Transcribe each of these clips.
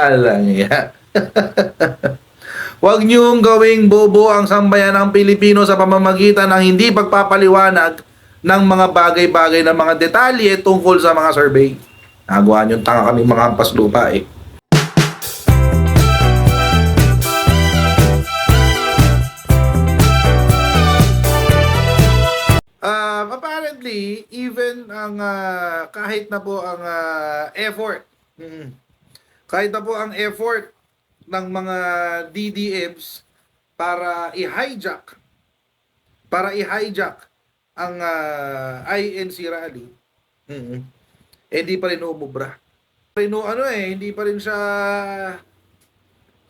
Alang ya. Huwag niyong gawing bobo ang sambayan ng Pilipino sa pamamagitan ng hindi pagpapaliwanag ng mga bagay-bagay na mga detalye tungkol sa mga survey. Nagawa niyong tanga kami mga hampas lupa eh. Um, apparently, even ang ah, kahit na po ang ah, effort, mm, kahit na po ang effort ng mga DDMs para i-hijack para i-hijack ang ah, INC rally, mm, eh, hindi pa rin umubra. Rin, ano eh, hindi pa rin siya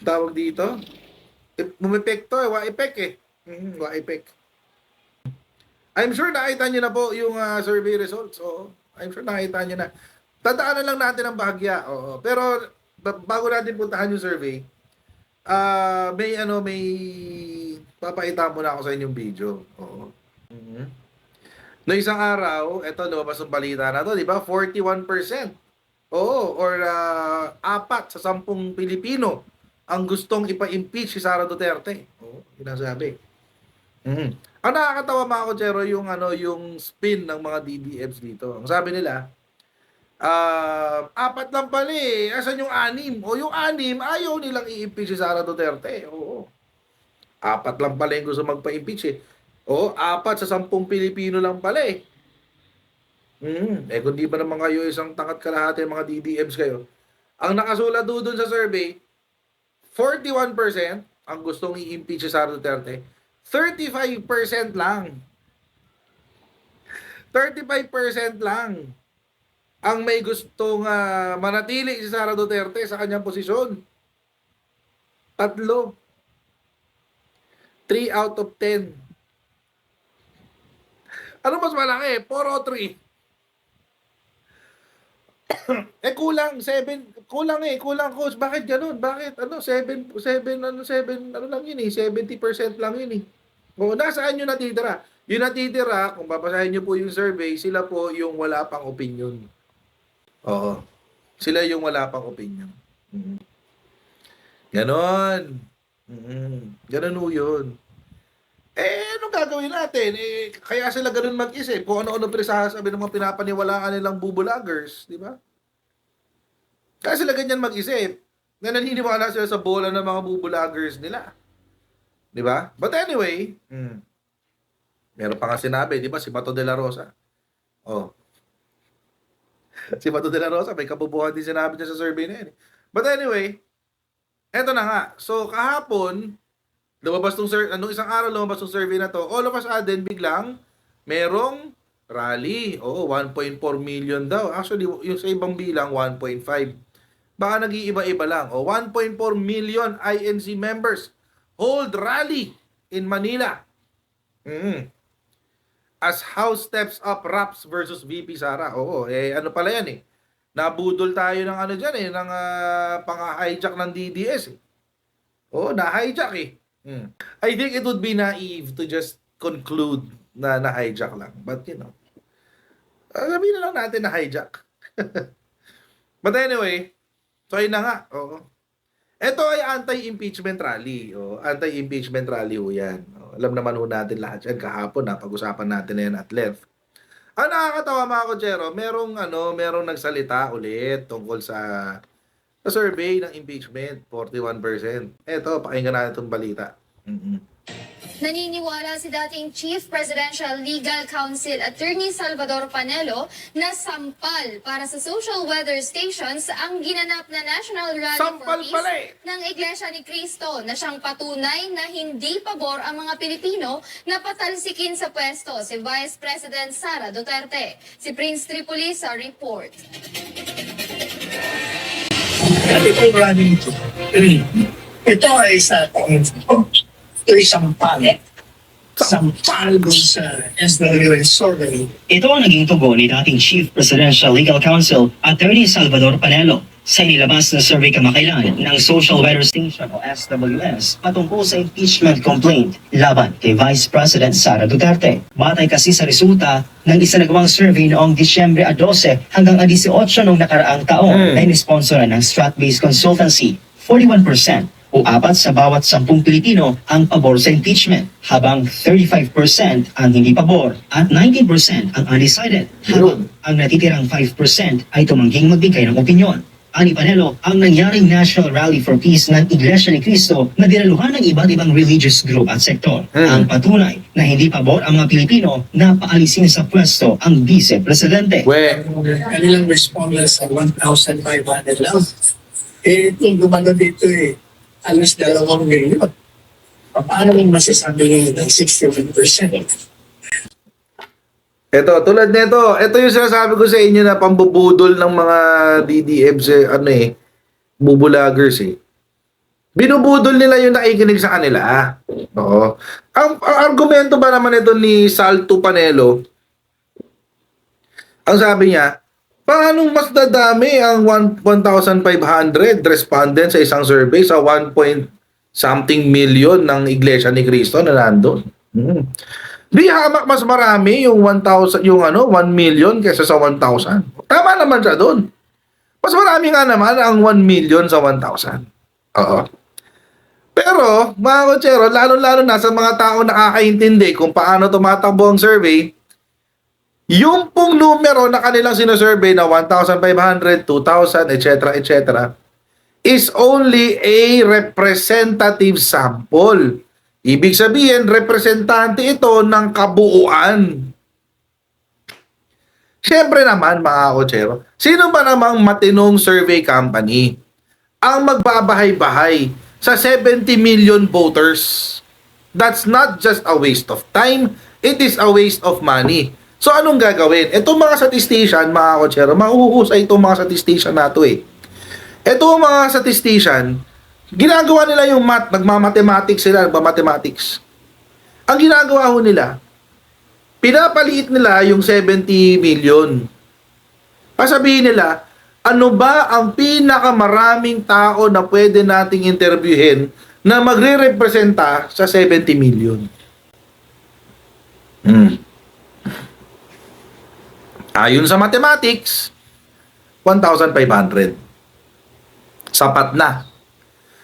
tawag dito. Eh, Bumepekto eh, wa-epek eh. Mm, wa-epek. I'm sure nakita niyo na po yung ah, survey results. Oo. I'm sure nakita niyo na. Tandaan na lang natin ang bahagya. Oo. Pero bago natin puntahan yung survey, ah may ano, may papakita muna ako sa inyong video. Oo. Mhm. No isang araw, eto lumabas ang balita na to, di ba? 41%. Oo, or ah, apat sa sampung Pilipino ang gustong ipa-impeach si Sara Duterte. Oo, yun ang sabi. Mhm. Ang nakakatawa mga kotsero yung ano yung spin ng mga DDFs dito. Ang sabi nila, ah apat lang pala eh. Asan yung anim? O yung anim, ayaw nilang i-impeach si Sara Duterte. Oo. Apat lang pala yung gusto magpa-impeach eh. Oo, apat sa sampung Pilipino lang pala eh. Hmm, eh kung di ba naman kayo isang tangat kalahati mga DDMs kayo. Ang nakasulat doon dun sa survey, 41% ang gustong i-impeach si Sara Duterte. 35% lang. 35% lang ang may gustong ah, manatili si Sara Duterte sa kanyang posisyon. Tatlo. 3 out of 10. Ano mas malaki? 4 o 3? eh kulang 7 kulang eh kulang coach bakit ganun bakit ano 7 7 ano 7 ano lang yun eh 70% lang yun eh o nasaan yung natitira yung natitira kung babasahin niyo po yung survey sila po yung wala pang opinion oo sila yung wala pang opinion Mhm. ganon Mhm. ganon ho yun eh anong gagawin natin eh kaya sila ganun mag-isip kung ano-ano sabi ng mga pinapaniwalaan nilang bubulagers di ba kaya sila ganyan mag-isip na naniniwala sila sa bola ng mga bubulagers nila. Di ba? But anyway, mm, meron pa nga sinabi, di ba, si Bato de la Rosa. Oh. Si Bato de la Rosa, may kabubuhan din sinabi niya sa survey na yun. eh. But anyway, eto na nga. So, kahapon, lumabas tong sur- anong isang araw lumabas tong survey na to, all of us sudden, biglang, merong rally. Oo, 1.4 million daw. Actually, yung sa ibang bilang, 1.5 baka nag-iiba-iba lang. O 1.4 million INC members hold rally in Manila. Mm. As House steps up Raps versus VP Sara. Oo, eh ano pala yan eh. Nabudol tayo ng ano dyan eh, ng ah, pang-hijack ng DDS eh. Oo, na-hijack eh. Mm. I think it would be naive to just conclude na na-hijack lang. But you know, uh, sabihin na lang natin na hijack. But anyway, So ayun na nga, oo. Ito ay anti-impeachment rally. O, anti-impeachment rally ho yan. Alam naman ho natin lahat yan. Kahapon na, pag-usapan natin na yan at length. Ang nakakatawa mga kotsero, merong, ano, merong nagsalita ulit tungkol sa, sa survey ng impeachment, 41%. Ito, pakinggan natin itong balita. mm Naniniwala si dating Chief Presidential Legal Counsel Attorney Salvador Panelo na sampal para sa social weather stations ang ginanap na National Rally Sampal for Peace pala eh. ng Iglesia ni Cristo na siyang patunay na hindi pabor ang mga Pilipino na patalsikin sa pwesto si Vice President Sara Duterte. Si Prince Tripoli sa report. At itong running to, ito ay sa ito ay sampal. Sampal sa SWS survey. Ito ang naging tugon ni dating Chief Presidential Legal Counsel Attorney Salvador Panelo sa nilabas na survey kamakailan ng Social Weather Station o SWS patungkol sa impeachment complaint laban kay Vice President Sara Duterte. Batay kasi sa resulta ng isanagawang survey noong Disyembre 12 hanggang 18 noong nakaraang taon Hmm. na inisponsoran ng Strat-based consultancy, 41% o apat sa bawat sampung Pilipino ang pabor sa impeachment, habang 35% ang hindi pabor at 19% ang undecided, habang ang natitirang 5% ay tumangging magbigay ng opinyon. Ani Panelo, ang nangyaring National Rally for Peace ng Iglesia ni Cristo na dinaluhan ng iba't ibang religious group at sektor. Hmm. Ang patunay na hindi pabor ang mga Pilipino na paalisin sa pwesto ang vice-presidente. We, kanilang respondents sa 1,500 lang. Eh, kung gumano dito eh, alas dalawang milyon. Paano mo masasabi ngayon ng 61%? Ito, tulad nito, ito yung sinasabi ko sa inyo na pambubudol ng mga DDMs, eh, ano eh, bubulagers eh. Binubudol nila yung nakikinig sa kanila. Oo. Ang, ang argumento ba naman ito ni Salto Panelo, ang sabi niya, paano mas dadami ang 1 1,500 respondents sa isang survey sa 1 point something million ng Iglesia ni Cristo na nandun? Hmm. Di hamak mas marami yung 1,000 yung ano 1 million kaysa sa 1,000. Tama naman siya doon. Mas marami nga naman ang 1 million sa 1,000. Oo. Pero, mga kotsero, lalo-lalo na sa mga tao nakakaintindi kung paano tumatakbo ang survey, yung pong numero na kanilang sinosurvey na 1,500, 2,000, etc., etc., is only a representative sample. Ibig sabihin, representante ito ng kabuuan. Siyempre naman, mga kotsero, sino ba namang matinong survey company ang magbabahay-bahay sa 70 million voters? That's not just a waste of time, it is a waste of money. So anong gagawin? Itong mga statistician, mga kotsero, mahuhusay itong mga statistician na to eh. Ito mga statistician, ginagawa nila yung math, nagmamathematics sila, nagmamathematics. Ang ginagawa ho nila, pinapaliit nila yung 70 million. Pasabihin nila, ano ba ang pinakamaraming tao na pwede nating interviewin na magre-representa sa 70 million? Hmm. Ayon sa mathematics, 1,500. Sapat na.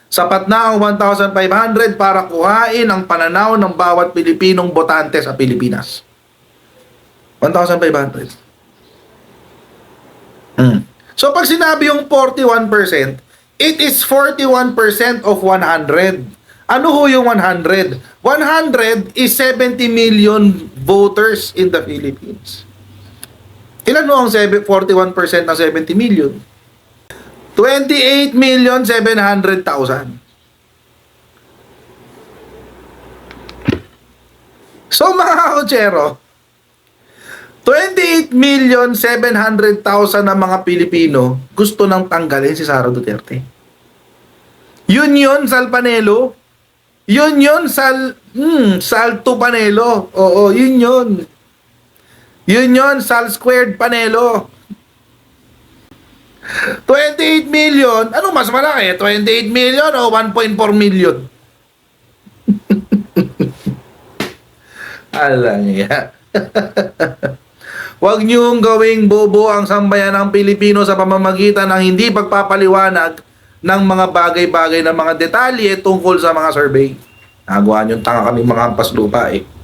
Sapat na ang 1,500 para kuhain ang pananaw ng bawat Pilipinong botante sa Pilipinas. 1,500. Hmm. So pag sinabi yung 41%, it is 41% of 100. Ano ho yung 100? 100 is 70 million voters in the Philippines. Ho ang 7 41% ng 70 million? 28 million 700,000. So mga kakotsero, 28 million 700,000 ng mga Pilipino gusto nang tanggalin si Sara Duterte. Yun yun, Sal Panelo. Yun yun, Sal, hmm, Salto Panelo. Oo, yun yun. Yun yun, Sal Squared Panelo. 28 million, ano mas malaki? 28 million o 1.4 million? Alang ya. Huwag niyong gawing bobo ang sambayan ng Pilipino sa pamamagitan ng hindi pagpapaliwanag ng mga bagay-bagay na mga detalye tungkol sa mga survey. Nagawa niyong tanga kami mga hampas lupa eh.